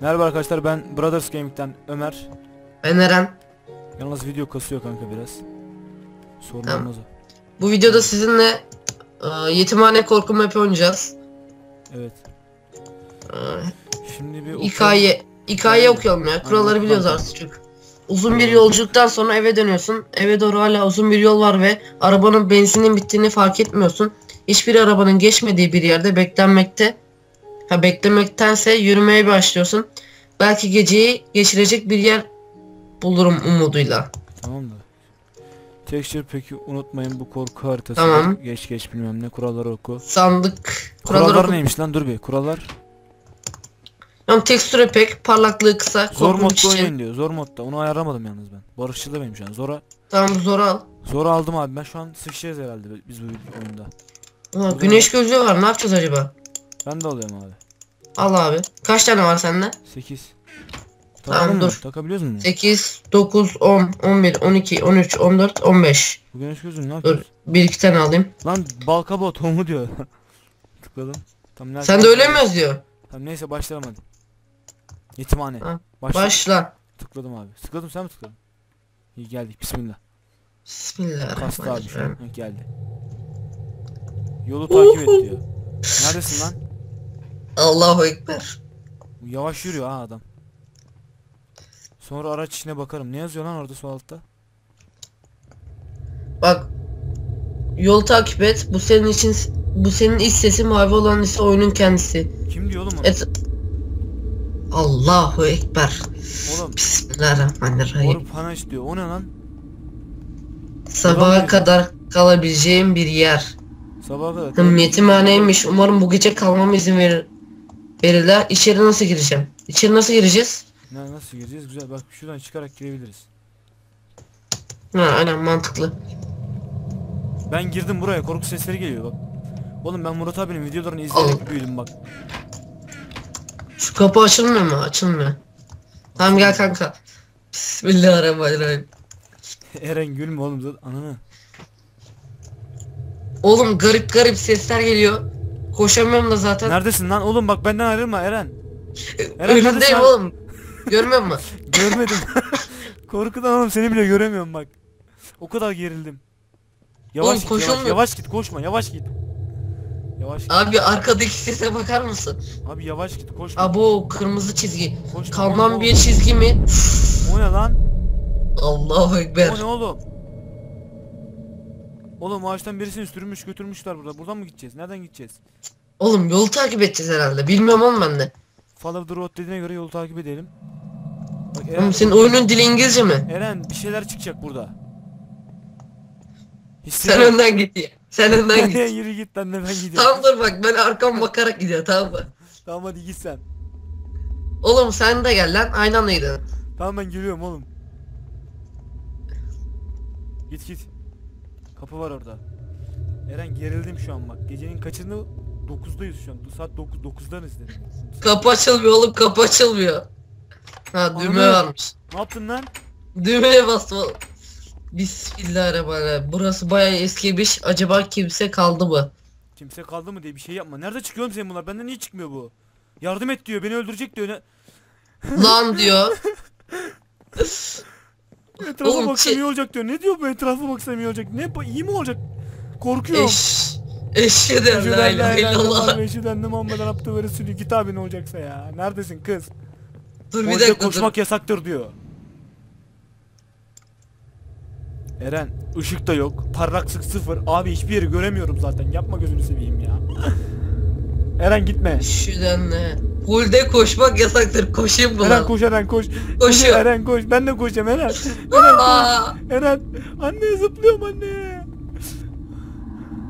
Merhaba arkadaşlar ben Brothers Gaming'den Ömer. Ben Eren. Yalnız video kasıyor kanka biraz. Sorun Tamam. olmaz o. Bu videoda sizinle e, yetimhane korku map'i oynayacağız. Evet. E, Şimdi bir hikaye hikaye okuyalım ya. Kuralları biliyoruz artık çünkü. Uzun bir yolculuktan sonra eve dönüyorsun. Eve doğru hala uzun bir yol var ve arabanın benzinin bittiğini fark etmiyorsun. Hiçbir arabanın geçmediği bir yerde beklenmekte. Ha beklemektense yürümeye başlıyorsun. Belki geceyi geçirecek bir yer bulurum umuduyla. Tamam da. Texture peki unutmayın bu korku haritası. Tamam. Geç geç bilmem ne kuralları oku. Sandık. Kurallar Kuralları oku- neymiş lan dur bir kurallar. Yani tekstüre pek, parlaklığı kısa, Zor modda için. oynayın diyor. Zor modda. Onu ayarlamadım yalnız ben. Barışçıl benim şu an. Zora Tamam zor al. Zora aldım abi. Ben şu an sıkışacağız herhalde biz bu oyunda. Ulan güneş gözlüğü var ne yapacağız acaba? Ben de alıyorum abi. Al abi. Kaç tane var sende? 8. Tamam, Takalım mı? dur. Takabiliyoruz mu? 8, 9, 10, 11, 12, 13, 14, 15. Bu güneş gözü ne Dur yapıyoruz? bir iki tane alayım. Lan balkaba tohumu diyor. Tıkladım. Tamam, nerede? Sen de öyle mi yazıyor? Tamam neyse başlayalım hadi. Yetimhane. Ha, Başla. Başla. Tıkladım abi. Tıkladım sen mi tıkladın? İyi geldik bismillah. Kastı abi. Bismillahirrahmanirrahim. Geldi. Yolu takip et diyor. Neredesin lan? Allahu Ekber. Yavaş yürüyor ha adam. Sonra araç içine bakarım. Ne yazıyor lan orada sol altta? Bak. Yol takip et. Bu senin için bu senin iç sesi mavi olan ise oyunun kendisi. Kim diyor oğlum onu? Et Allahu Ekber. Oğlum Bismillahirrahmanirrahim. Orup Hanaş diyor. O ne lan? Sabaha Devam kadar kalabileceğim bir yer. Sabaha kadar. Hım yetimhaneymiş. Umarım bu gece kalmama izin verir. Verirler. İçeri nasıl gireceğim? İçeri nasıl gireceğiz? Ne, nasıl gireceğiz? Güzel. Bak şuradan çıkarak girebiliriz. Ha aynen mantıklı. Ben girdim buraya. Korku sesleri geliyor bak. Oğlum ben Murat abinin videolarını izleyerek büyüdüm bak. Şu kapı açılmıyor mu? Açılmıyor. Tamam gel kanka. Bismillahirrahmanirrahim. Eren gülme oğlum zaten ananı. Oğlum garip garip sesler geliyor. Koşamıyorum da zaten. Neredesin lan oğlum bak benden ayrılma Eren. Eren Önündeyim oğlum. Görmüyor musun? Görmedim. Korkudan oğlum seni bile göremiyorum bak. O kadar gerildim. Yavaş Oğlum git yavaş, yavaş git koşma yavaş git. Yavaş git. Abi arkadaki sese bakar mısın? Abi yavaş git koşma. Abo kırmızı çizgi. koşma. Oğlum, bir çizgi mi? O ne lan? Allahu Ekber. O ne oğlum? Oğlum ağaçtan birisini sürmüş götürmüşler burada. Buradan mı gideceğiz? Nereden gideceğiz? Oğlum yolu takip edeceğiz herhalde. Bilmiyorum oğlum ben de. Follow the road dediğine göre yolu takip edelim. Bak Eren, Oğlum senin oyunun dili İngilizce mi? Eren bir şeyler çıkacak burada. Sen Hissediyorum. önden git ya. Sen önden git. Yürü git lan ben gidiyorum. tamam dur bak ben arkam bakarak gidiyor tamam mı? Tamam hadi git sen. Oğlum sen de gel lan aynı anda gidelim. Tamam ben geliyorum oğlum. Git git. Kapı var orada. Eren gerildim şu an bak. Gecenin kaçını 9'dayız şu an. Saat 9 9'danız dedim. Kapı açılmıyor oğlum kapı açılmıyor. Ha düğme Ananı- varmış. Ne yaptın lan? Düğmeye bastım oğlum. Bismillahirrahmanirrahim. Burası bayağı eskimiş. Acaba kimse kaldı mı? Kimse kaldı mı diye bir şey yapma. Nerede çıkıyor oğlum senin bunlar? Benden niye çıkmıyor bu? Yardım et diyor. Beni öldürecek diyor. Ne? Lan diyor. Etrafa Oğlum, baksam şey- iyi olacak diyor. Ne diyor bu etrafa baksam iyi olacak? Ne bu iyi mi olacak? Korkuyorum. Eş. Eşhedü en la ilahe illallah. Eşhedü enne Muhammeden abdühü ve resulü. Git abi ne olacaksa ya. Neredesin kız? Dur bir Orada dakika dur. koşmak yasaktır diyor. Eren ışık da yok. Parlaklık sıfır. Abi hiçbir yeri göremiyorum zaten. Yapma gözünü seveyim ya. Eren gitme. En la- Hulde koşmak yasaktır. Koşayım mı Eren koş Eren koş. Koşuyor. Eren koş. Ben de koşacağım Eren. Eren koş. Eren. Anne zıplıyorum anne.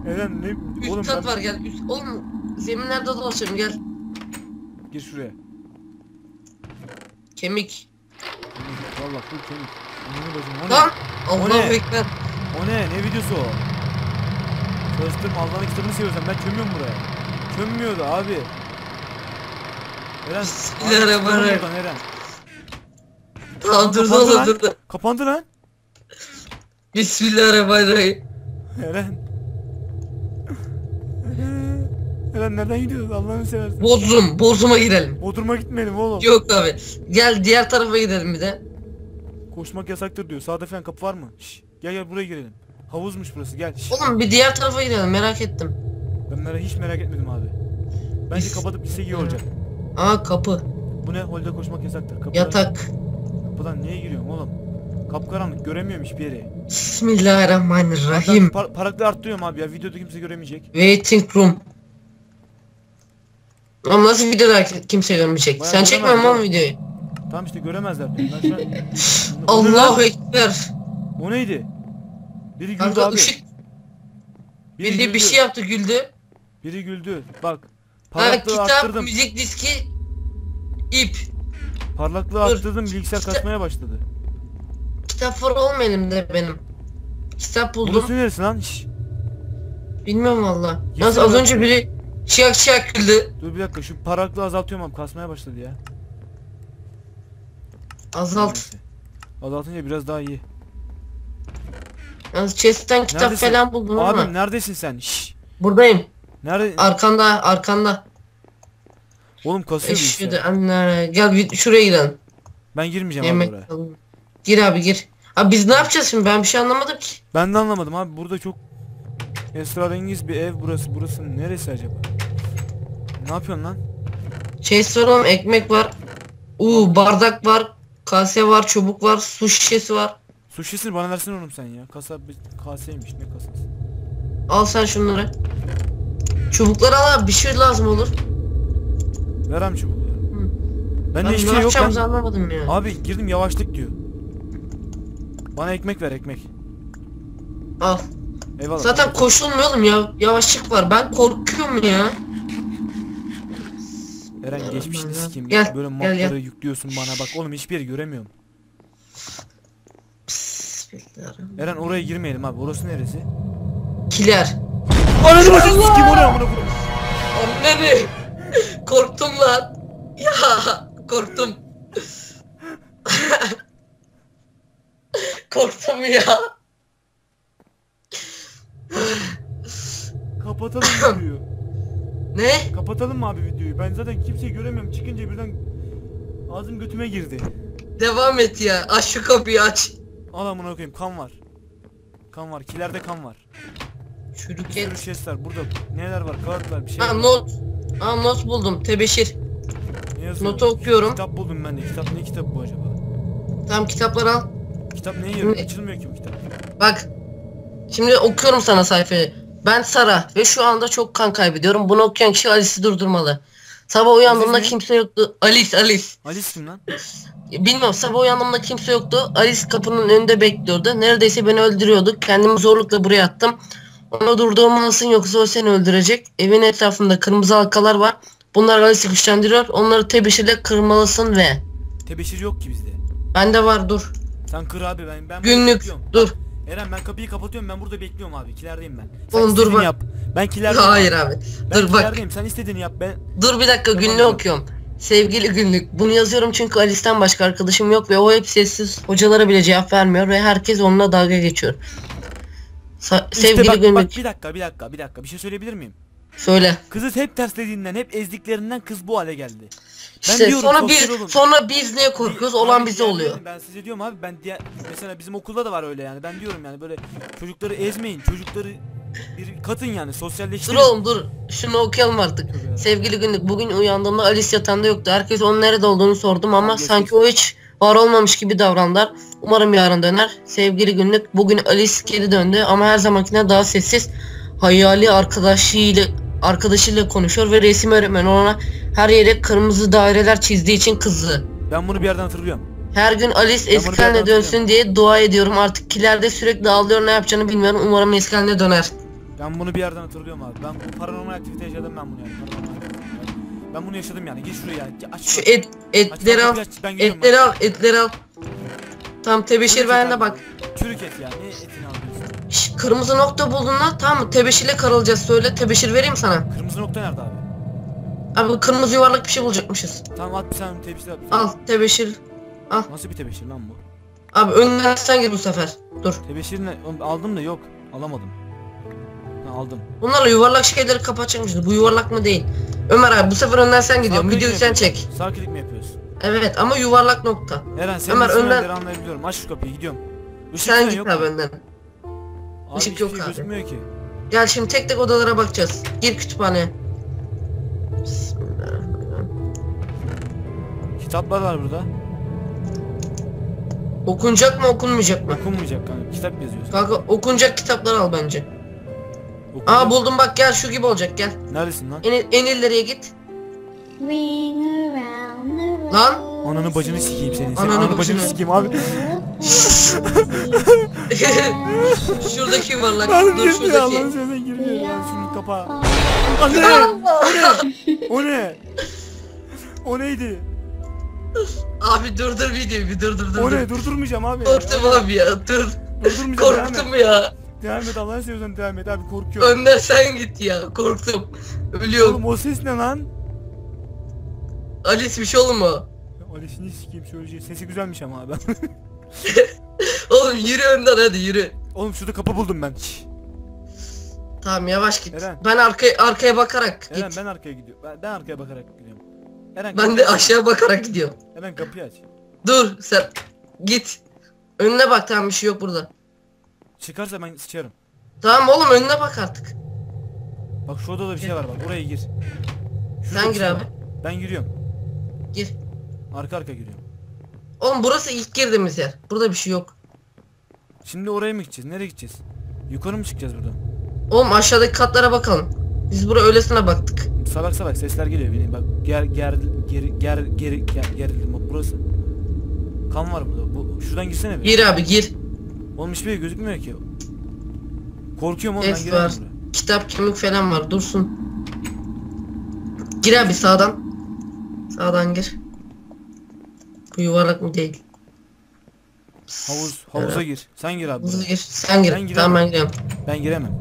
Eren ne? üst Oğlum kat ben... var gel. Üst... Oğlum zeminlerde dolaşıyorum gel. Gir şuraya. Kemik. Valla full kemik. Ananı bacım o ne? Lan. O Allahu ne? Ekber. O ne? Ne videosu o? Çalıştırma Allah'ın kitabını seviyorsan ben çömüyorum buraya. Çömmüyordu abi. Eren. Bismillahirrahmanirrahim. Eren. Tamam dur Kapandı dur lan. dur dur. Kapandı lan. Bismillahirrahmanirrahim. Eren. Eren nereden gidiyoruz Allah'ını seversen. Bodrum. Bodrum'a girelim. Bodrum'a gitmeyelim oğlum. Yok abi. Gel diğer tarafa gidelim bir de. Koşmak yasaktır diyor. Sağda falan kapı var mı? Şş, gel gel buraya girelim. Havuzmuş burası gel. Şş. Oğlum bir diğer tarafa gidelim merak ettim. Ben merak, hiç merak etmedim abi. Bence Biz- kapatıp gitse iyi olacak. Aa kapı. Bu ne? Holde koşmak yasaktır. Kapıdan, Yatak. Kapıdan niye giriyorum oğlum? Kapkaranlık göremiyorum hiçbir yeri. Bismillahirrahmanirrahim. Par paraklı arttırıyorum abi ya videoda kimse göremeyecek. Waiting room. Ama nasıl videoda kimse görmeyecek? Bayağı Sen çekmiyor musun videoyu? Tamam işte göremezler. Ben şu an... Allahu Ekber. O neydi? Biri güldü Kanka abi. ışık Biri biri bir güldü. şey yaptı güldü. Biri güldü. Bak. Ha, Parlaklığı kitap, arttırdım. müzik diski, ip. Parlaklığı Dur. arttırdım bilgisayar İşte- kasmaya başladı. Kitap var oğlum elimde benim. Kitap buldum. Burası neresi lan? Şş, Bilmiyorum valla. Yalnız az önce biri şiyak şiyak güldü. dur bir dakika şu parlaklığı azaltıyorum abi kasmaya başladı ya. Azalt. Azaltınca biraz daha iyi. Yalnız chest'ten kitap Neredesin? falan buldum ama. Abi neredesin sen? Şş. Buradayım. Nerede? Arkanda, arkanda. Oğlum kasıyor Eşhedü bilgisayar. anne. Gel bir şuraya gidelim. Ben girmeyeceğim abi Yemek oraya. alalım. Gir abi gir. Abi biz ne yapacağız şimdi? Ben bir şey anlamadım ki. Ben de anlamadım abi burada çok esrarengiz bir ev burası. Burası neresi acaba? Ne yapıyorsun lan? Chest var oğlum, ekmek var. Uuu bardak var. Kase var, çubuk var, su şişesi var. Su şişesini bana versene oğlum sen ya. Kasa bir kaseymiş ne kasası. Al sen şunları. Çubukları al abi bir şey lazım olur. Ver abi çubukları. Ben Ben de hiçbir ne şey yok. Ben... anlamadım ya. Abi girdim yavaşlık diyor. Bana ekmek ver ekmek. Al. Eyvallah. Zaten koşulmuyor oğlum ya. Yavaşlık var. Ben korkuyorum ya. Eren geçmişini sikeyim. Gel, Böyle gel, mapları gel. yüklüyorsun bana bak oğlum hiçbir yeri göremiyorum. Eren oraya girmeyelim abi. Orası neresi? Kiler. Ananı başını sikeyim oraya amına koyayım. Anneni. Korktum lan. Ya korktum. korktum ya. Kapatalım videoyu. Ne? Kapatalım mı abi videoyu? Ben zaten kimseyi göremiyorum. Çıkınca birden ağzım götüme girdi. Devam et ya. Aç şu kapıyı aç. Al amına koyayım kan var. Kan var. Kilerde kan var. Bir Çürük sürü et. chestler. Burada neler var? Kağıt var. Bir şey Ha var. not. Ha not buldum. Tebeşir. Ne yazıyor? Notu okuyorum. Kitap buldum ben de. Kitap ne kitabı bu acaba? Tamam kitapları al. Kitap neye yarıyor? Açılmıyor ki bu kitap. Bak. Şimdi okuyorum sana sayfayı. Ben Sara ve şu anda çok kan kaybediyorum. Bunu okuyan kişi Alice'i durdurmalı. Sabah uyandığımda mi? kimse yoktu. Alice, Alice. Alice kim lan? Bilmiyorum sabah uyandığımda kimse yoktu. Alice kapının önünde bekliyordu. Neredeyse beni öldürüyordu. Kendimi zorlukla buraya attım. Ona durdurmalısın yoksa o seni öldürecek. Evin etrafında kırmızı halkalar var. Bunlar Alice'i güçlendiriyor. Onları tebeşirle kırmalısın ve... Tebeşir yok ki bizde. Bende var dur. Sen kır abi ben. ben Günlük dur. Eren ben kapıyı kapatıyorum ben burada bekliyorum abi kilerdeyim ben. Sen Oğlum dur bak. yap. Ben kilerdeyim. Hayır abi. Ben Dur bak. sen istediğini yap ben. Dur bir dakika Tamam, günlüğü dur. okuyorum. Sevgili günlük. Bunu yazıyorum çünkü Alice'ten başka arkadaşım yok ve o hep sessiz. Hocalara bile cevap vermiyor ve herkes onunla dalga geçiyor. Sa- İşte sevgili bak, günlük. bak bir dakika bir dakika bir dakika bir şey söyleyebilir miyim? Söyle. Kızı hep terslediğinden hep ezdiklerinden kız bu hale geldi. Ben İşte diyorum, sonra biz olun. sonra biz niye korkuyoruz? Olan Abi bize oluyor. Ben size diyorum abi ben diğer mesela bizim okulda da var öyle yani ben diyorum yani böyle çocukları ezmeyin çocukları bir katın yani Dur sosyalleştirin. oğlum dur. Şunu okuyalım artık. Evet. Sevgili günlük. Bugün uyandığımda Alice yatağında yoktu. Herkes onun nerede olduğunu sordum ama Tamam, sanki geçmiş. o hiç var olmamış gibi davrandılar. Umarım yarın döner. Sevgili günlük. Bugün Alice geri döndü ama her zamankinden daha sessiz. Hayali arkadaşıyla arkadaşıyla konuşuyor ve resim öğretmeni ona her yere kırmızı daireler çizdiği için kızdı. Ben bunu bir yerden hatırlıyorum. Her gün Alice eski haline dönsün diye dua ediyorum. Artık kilerde sürekli ağlıyor ne yapacağını bilmiyorum. Umarım eski haline döner. Ben bunu bir yerden hatırlıyorum abi. Ben bu paranormal aktivite yaşadım ben bunu yani. Ben bunu yaşadım yani. Gir şuraya. Aç Şu et etleri al. Etleri al, etleri al. Tamam tebeşir bende bak. Çürük et ya. Ne etini alıyorsun? Şş, kırmızı nokta buldun lan tamam mı? Tebeşirle karılacağız söyle. Tebeşir vereyim sana. Kırmızı nokta nerede abi? Abi kırmızı yuvarlak bir şey bulacakmışız. Tamam at tane tebeşir at. Al tebeşir. Nasıl bir tebeşir lan bu? Abi önden sen gir bu sefer. Dur. Tebeşirini oğlum aldım da yok. Alamadım. Ha, aldım. Bunlarla yuvarlak şeyleri kapatacakmışız. Bu yuvarlak mı değil? Ömer abi bu sefer önden sen gidiyorsun. Videoyu sen çek. Sağ klik mi yapıyorsun? Evet ama yuvarlak nokta. Eren senin Ömer, önden- anlayabiliyorum. Aç şu kapıyı gidiyorum. Işık Sen git abi önden. Abi Işık yok şey abi. gözükmüyor ki. Gel şimdi tek tek odalara bakacağız. Gir kütüphaneye. Bismillahirrahmanirrahim. Kitaplar var burada. Okunacak mı okunmayacak mı? Okunmayacak kanka. Kitap yazıyorsun. Kanka okunacak kitapları al bence. Okunacak. Aa buldum bak gel şu gibi olacak gel. Neredesin lan? En, en ileriye git. Ring around the world. Lan. Ananı bacını sikeyim senin. Ananı ananı, bacını. sikeyim abi. Şuradaki yuvarlak. Lan Dur girdi ya Allah'ın şuradaki. sözüne girdi ya. Şunu kapa. Anne! O ne? O neydi? Abi durdur videoyu bir dur dur dur. O ne? Durdurmayacağım abi. Korktum abi ya dur. Durdurmayacağım. Devam et. Korktum ya. Devam et Allah'ın seversen devam et abi korkuyorum. Önden sen git ya. Korktum. Ölüyorum. Oğlum o ses ne lan? Alice bir şey olur mu? Ali şimdi sikeyim söyleyeceğim. Sesi güzelmiş ama abi. Oğlum yürü önden hadi yürü. Oğlum şurada kapı buldum ben. Tamam yavaş git. Eren. Ben arkaya arkaya bakarak Eren git. ben arkaya gidiyorum. Ben, ben arkaya bakarak gidiyorum. Eren Ben kapıyı de aç. aşağı bakarak gidiyorum. Eren kapıyı aç. Dur sen git. Önüne bak tamam bir şey yok burada. Çıkarsa ben sıçarım. Tamam oğlum önüne bak artık. Bak şu odada bir şey var bak oraya gir. Şurada Sen bir gir şey abi. var. Ben giriyorum. Gir. Arka arka giriyorum. Oğlum burası ilk girdiğimiz yer. Burada bir şey yok. Şimdi oraya mı gideceğiz? Nereye gideceğiz? Yukarı mı çıkacağız buradan? Oğlum aşağıdaki katlara bakalım. Biz buraya öylesine baktık. Salak salak sesler geliyor beni. Bak ger ger geri ger geri ger gerildim bak burası. Kan var burada. Bu şuradan girsene bir. Gir abi gir. Oğlum hiçbir şey gözükmüyor ki. Korkuyorum oğlum ben giremem var. buraya. Kitap kemik falan var dursun. Gir abi sağdan. Sağdan gir. Bu yuvarlak mı değil? Havuz havuza gir. Sen gir abi. Buraya. gir. Sen gir. Ben giremem. tamam ben giriyorum. Ben giremem.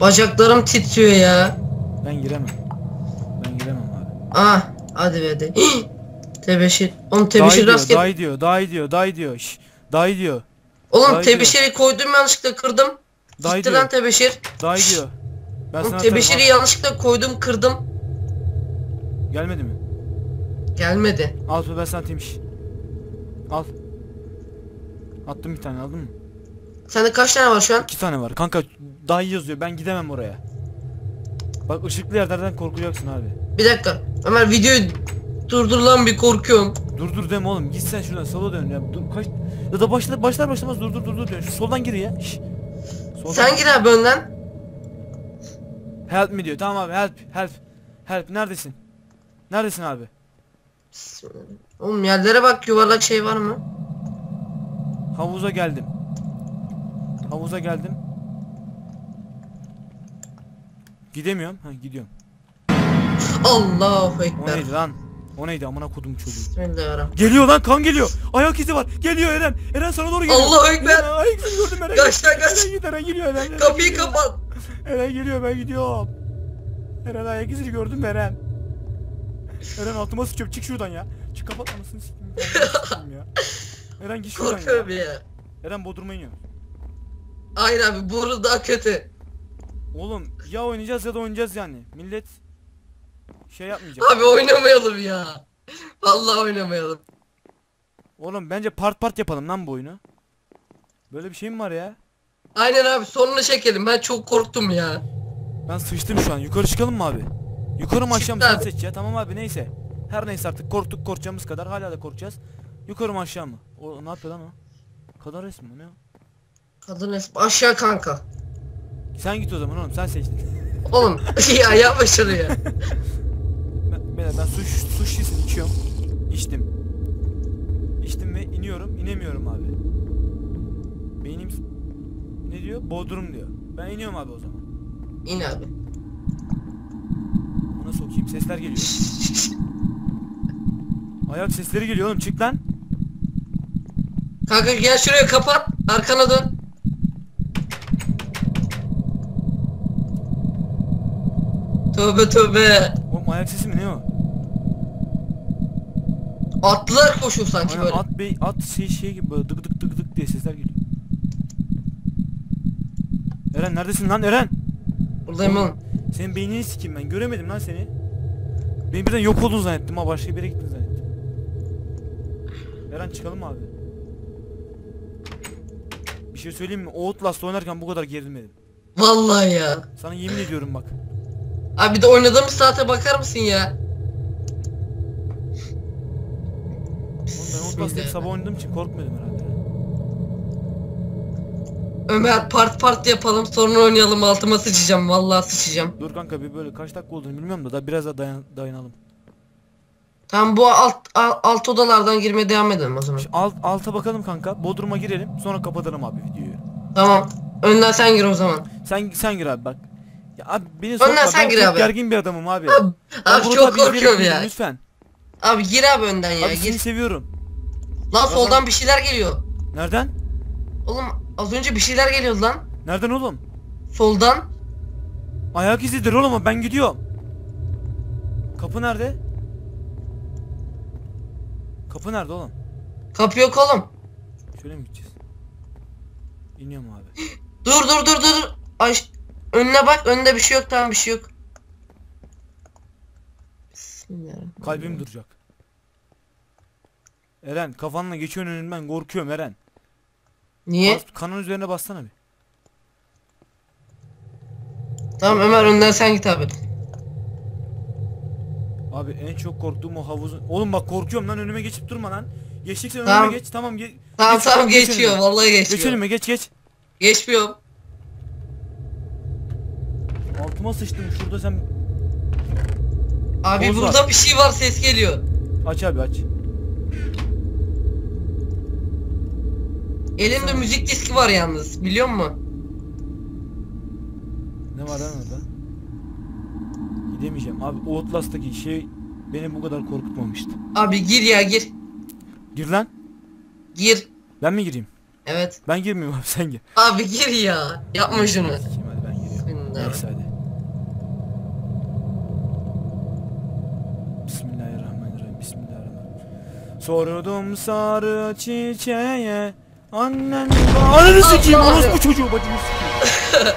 Bacaklarım titriyor ya. Ben giremem. Ben giremem abi. Ah hadi be hadi. tebeşir. Oğlum tebeşir diyor, rastgele. dayı diyor, dayı diyor, dayı diyor. Şş, dayı diyor, Oğlum dayı tebeşiri koydum yanlışlıkla kırdım. dayı Gitti diyor, lan tebeşir. dayı diyor. Ben Oğlum tebeşiri atarım, yanlışlıkla koydum kırdım. Gelmedi mi? Gelmedi. Al ben sana atayım. Al. Attım bir tane aldın mı? Sende kaç tane var şu an? İki tane var. Kanka dayı yazıyor. Ben gidemem oraya. Bak ışıklı yerlerden korkacaksın abi. Bir dakika. Ömer videoyu durdur lan bir korkuyorum. Dur dur deme oğlum. Git sen şuradan sola dön ya. Dur kaç ya da başlar başlar başlamaz dur dur dur dur dön. Şu soldan gir ya. Şş. Soldan. Sen gir abi önden. Help me diyor. Tamam abi help help. Help neredesin? Neredesin abi? Oğlum yerlere bak yuvarlak şey var mı? Havuza geldim. Havuza geldim. Gidemiyorum. Ha gidiyorum. Allahu O ekber. neydi lan? O neydi amına kodum çocuğu. Bismillahirrahmanirrahim. Geliyor lan kan geliyor. Ayak izi var. Geliyor Eren. Eren sana doğru geliyor. Allahu ekber. Eren, ayak izi gördüm Eren. Kaç lan kaç. Eren git Eren geliyor Eren. Eren Kapıyı kapat. Eren geliyor ben gidiyorum. Eren ayak izini gördüm Eren. Eren altıma sıçıyorum çık şuradan ya. Çık kapat anasını sikeyim. Ya. Eren git şuradan Korkuyorum ya. ya. Eren bodruma iniyor. Hayır abi bu daha kötü. Oğlum ya oynayacağız ya da oynayacağız yani. Millet şey yapmayacak. Abi oynamayalım ya. Vallahi oynamayalım. Oğlum bence part part yapalım lan bu oyunu. Böyle bir şey mi var ya? Aynen abi sonunu çekelim. Ben çok korktum ya. Ben sıçtım şu an. Yukarı çıkalım mı abi? Yukarı mı aşağı mı sen seç ya. Tamam abi neyse. Her neyse artık korktuk korkacağımız kadar hala da korkacağız. Yukarı mı aşağı mı? O ne yapıyor lan o? Kadar resmi mi ne o? Kadın resmi aşağı kanka. Sen git o zaman oğlum sen seçtin. Oğlum ya yapma şunu ya. Ben, ben, ben su, su şişesini içiyorum. İçtim. İçtim ve iniyorum. inemiyorum abi. Beynim ne diyor? Bodrum diyor. Ben iniyorum abi o zaman. İn abi. Ona sokayım. Sesler geliyor. Ayak sesleri geliyor oğlum. Çık lan. Kanka gel şuraya kapat. Arkana dön. Tövbe tövbe. Oğlum ayak sesi mi ne o? Atlılar koşuyor sanki Aynen böyle. at bey at şey şey gibi böyle dık dık dık dık diye sesler geliyor. Eren neredesin lan Eren? Buradayım oğlum. Senin beynini sikeyim ben göremedim lan seni. Ben birden yok oldun zannettim ha başka bir yere gittin zannettim. Eren çıkalım abi? Bir şey söyleyeyim mi? Outlast oynarken bu kadar gerilmedim. Vallahi ya. Sana yemin ediyorum bak. Abi bir de oynadığımız saate bakar mısın ya? Oğlum ben Outlast'ı sabah oynadığım için korkmadım herhalde. Ömer part part yapalım sonra oynayalım altıma sıçacağım vallahi sıçacağım. Dur kanka bir böyle kaç dakika olduğunu bilmiyorum da daha biraz daha dayan dayanalım. Tamam bu alt, alt, alt odalardan girmeye devam edelim o zaman. Şu alt alta bakalım kanka. Bodrum'a girelim sonra kapatalım abi videoyu. Tamam. Önden sen gir o zaman. Sen sen gir abi bak. Ya abi beni sokma. Önden sen ben gir çok abi. gergin bir adamım abi. Abi, abi burada çok korkuyorum ya. Lütfen. Abi gir abi önden ya abi gir. seni seviyorum. Lan soldan bir şeyler geliyor. Nereden? Oğlum az önce bir şeyler geliyordu lan. Nereden oğlum? Soldan. Ayak izidir oğlum ben gidiyorum. Kapı nerede? Kapı nerede oğlum? Kapı yok oğlum. Şöyle mi gideceğiz? İniyorum abi. Dur dur dur dur. Ay önüne bak önünde bir şey yok tamam bir şey yok. Kalbim duracak. Eren kafanla geçiyorsun önümden korkuyorum Eren. Niye? Bas, kanın üzerine bassana bir. Tamam Ömer önden sen git abi. Abi en çok korktuğum o havuzun. Oğlum bak korkuyorum lan önüme geçip durma lan. Geçtiksen Tamam. önüme geç. Tamam ge Tamam geç, tamam geç geçiyor önüme. vallahi geçiyor. Geç önüme geç geç. Geçmiyorum. Altıma sıçtım şurada sen Abi Oğuz burada var. bir şey var ses geliyor. aç abi aç. Elimde müzik diski var yalnız biliyor musun? Ne var lan orada? Gidemeyeceğim. Abi Outlast'taki şey beni bu kadar korkutmamıştı. Abi gir ya gir. Gir lan. Gir. Ben mi gireyim? Evet. Ben girmiyorum abi sen gir. Abi gir ya. Yapma şunu. Sikeyim hadi ben giriyorum. Bismillah. Neyse hadi. Bismillahirrahmanirrahim. Bismillahirrahmanirrahim. Sordum sarı çiçeğe Annen Ananı sikeyim Allah orospu çocuğu bacını sikeyim.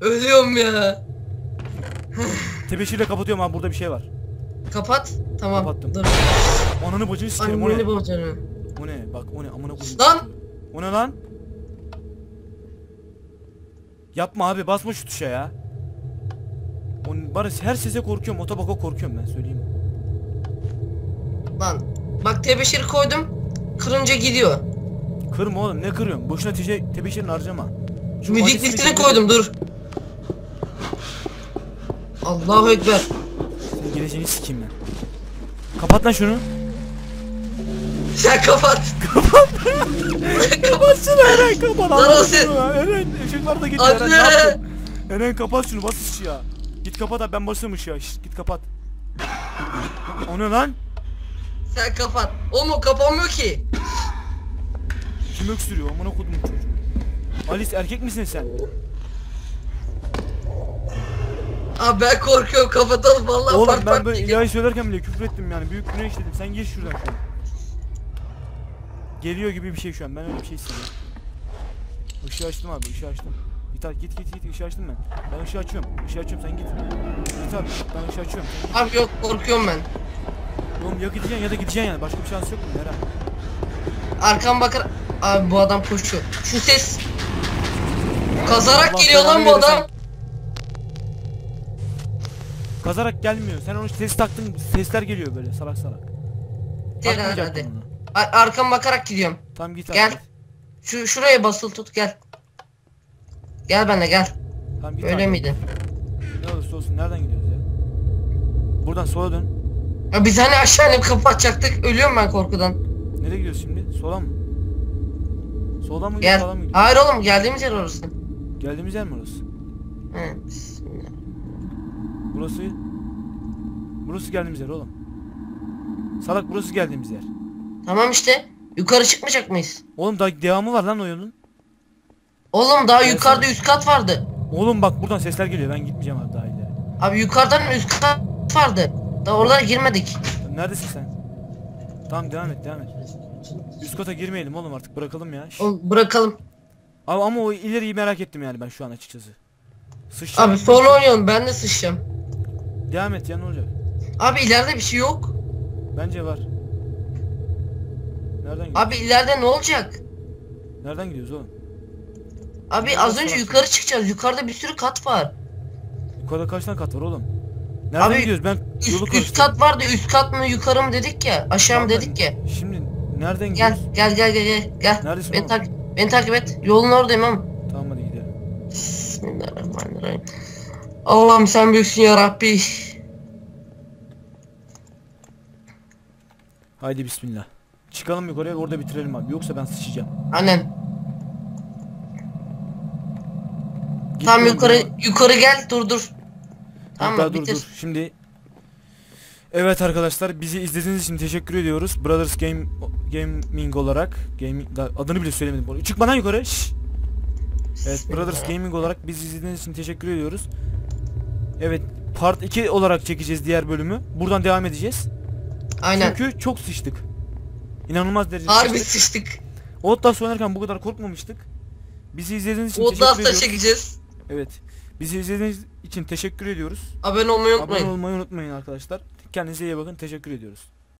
Ölüyorum ya. Tebeşirle kapatıyorum abi burada bir şey var. Kapat. Tamam. Kapattım. Dur. Ananı bacını sikerim o ne? Anneni bozacağım. O ne? Bak o ne? Amına koyayım. Lan! O ne lan? Yapma abi basma şu tuşa ya. O bari her sese korkuyorum. Otobaka korkuyorum ben söyleyeyim. Lan. Bak tebeşir koydum. Kırınca gidiyor. Kırma oğlum ne kırıyorsun? Boşuna teşe, tebeşirini harcama. Şu Müzik listine koydum dur. Allahu Ekber. Senin geleceğini sikeyim ben. Kapat lan şunu. Sen kapat. Kapatsana Eren kapat. Lan sen-. Eren ışıklar da gidiyor Eren ne Anne. yaptın? Eren kapat şunu bas ışığa. Git kapat abi ben basıyorum ışığa. Şşt, git kapat. O ne lan? Sen kapat. O kapanmıyor ki. Kim öksürüyor amına kodum çocuk. Alice erkek misin sen? Abi ben korkuyorum kapatalım vallahi Oğlum part ben part böyle diyeceğim. ilahi söylerken bile küfür ettim yani. Büyük günah işledim. Sen gir şuradan şu an. Geliyor gibi bir şey şu an. Ben öyle bir şey hissediyorum. Işığı açtım abi. ışığı açtım. Git abi, git git git ışığı açtım ben. Ben ışığı açıyorum. Işığı açıyorum sen git. Git abi ben ışığı açıyorum. Abi yok korkuyorum ben. Oğlum ya gideceksin ya da gideceksin yani. Başka bir şans yok mu Neren? Arkam bakar. Abi bu adam koşuyor. Şu ses. Kazarak Allah geliyor lan bu adam. Kazarak gelmiyor. Sen onu ses taktın. Sesler geliyor böyle salak salak. Gel hadi. Ar- Arkam bakarak gidiyorum. Tamam git abi. Gel. Şu şuraya basılı tut gel. Gel benimle gel. Tamam git Öyle abi. miydi? Ne olursa olsun nereden gidiyoruz ya? Buradan sola dön. Ya biz hani aşağı inip kapatacaktık. Ölüyorum ben korkudan. Nereye gidiyoruz şimdi? Sola mı? Soldan mı gidiyoruz? Gel. Sağdan mı gidiyoruz? Hayır oğlum geldiğimiz yer orası. Geldiğimiz yer mi orası? He, bismillah. Burası Burası geldiğimiz yer oğlum. Salak burası geldiğimiz yer. Tamam işte. Yukarı çıkmayacak mıyız? Oğlum daha devamı var lan oyunun. Oğlum daha Gelsene. yukarıda üst kat vardı. Oğlum bak buradan sesler geliyor. Ben gitmeyeceğim abi daha ileri. Abi yukarıdan üst kat vardı. Daha oralara girmedik. Neredesin sen? Tamam devam et devam et. Üst kata girmeyelim oğlum artık bırakalım ya. Şş. O, bırakalım. Ama, ama o ileriyi merak ettim yani ben şu an açıkçası. Sıçacağım. Abi sonra oynayalım ben de sıçacağım. Devam et ya ne olacak? Abi ileride bir şey yok. Bence var. Nereden gidiyoruz? Abi ileride ne olacak? Nereden gidiyoruz oğlum? Abi az önce yukarı çıkacağız. Yukarıda bir sürü kat var. Yukarıda kaç tane kat var oğlum? Nereden Abi, gidiyoruz? Ben yolu Üst, üst karıştırdım. kat vardı. Üst kat mı yukarı mı dedik ya. Aşağı mı dedik ya. Şimdi nereden Gel gidiyoruz? gel gel gel gel. gel. Neredesin Beni, oğlum? takip beni takip et. Yolun oradayım ama. Tamam hadi gidelim. Bismillahirrahmanirrahim. Allah'ım sen büyüksün ya Rabbi. Haydi bismillah. Çıkalım yukarıya orada bitirelim abi. Yoksa ben sıçacağım. Annen. Git Tam oğlum, yukarı ya. yukarı gel dur dur. Tamam Hatta mı? dur Bitir. dur. Şimdi Evet arkadaşlar bizi izlediğiniz için teşekkür ediyoruz. Brothers Game Gaming olarak gaming adını bile söylemedim. bu. Çık bana yukarı. Şşş. Evet Brothers Gaming olarak bizi izlediğiniz için teşekkür ediyoruz. Evet part 2 olarak çekeceğiz diğer bölümü. Buradan devam edeceğiz. Aynen. Çünkü çok sıçtık. İnanılmaz derecede Harbi sıçtık. sıçtık. Outlast oynarken bu kadar korkmamıştık. Bizi izlediğiniz için teşekkür Outlast'ta ediyoruz. çekeceğiz. Evet. Bizi izlediğiniz için teşekkür ediyoruz. Abone olmayı Abone unutmayın. olmayı unutmayın arkadaşlar. Kendinize iyi bakın. Teşekkür ediyoruz.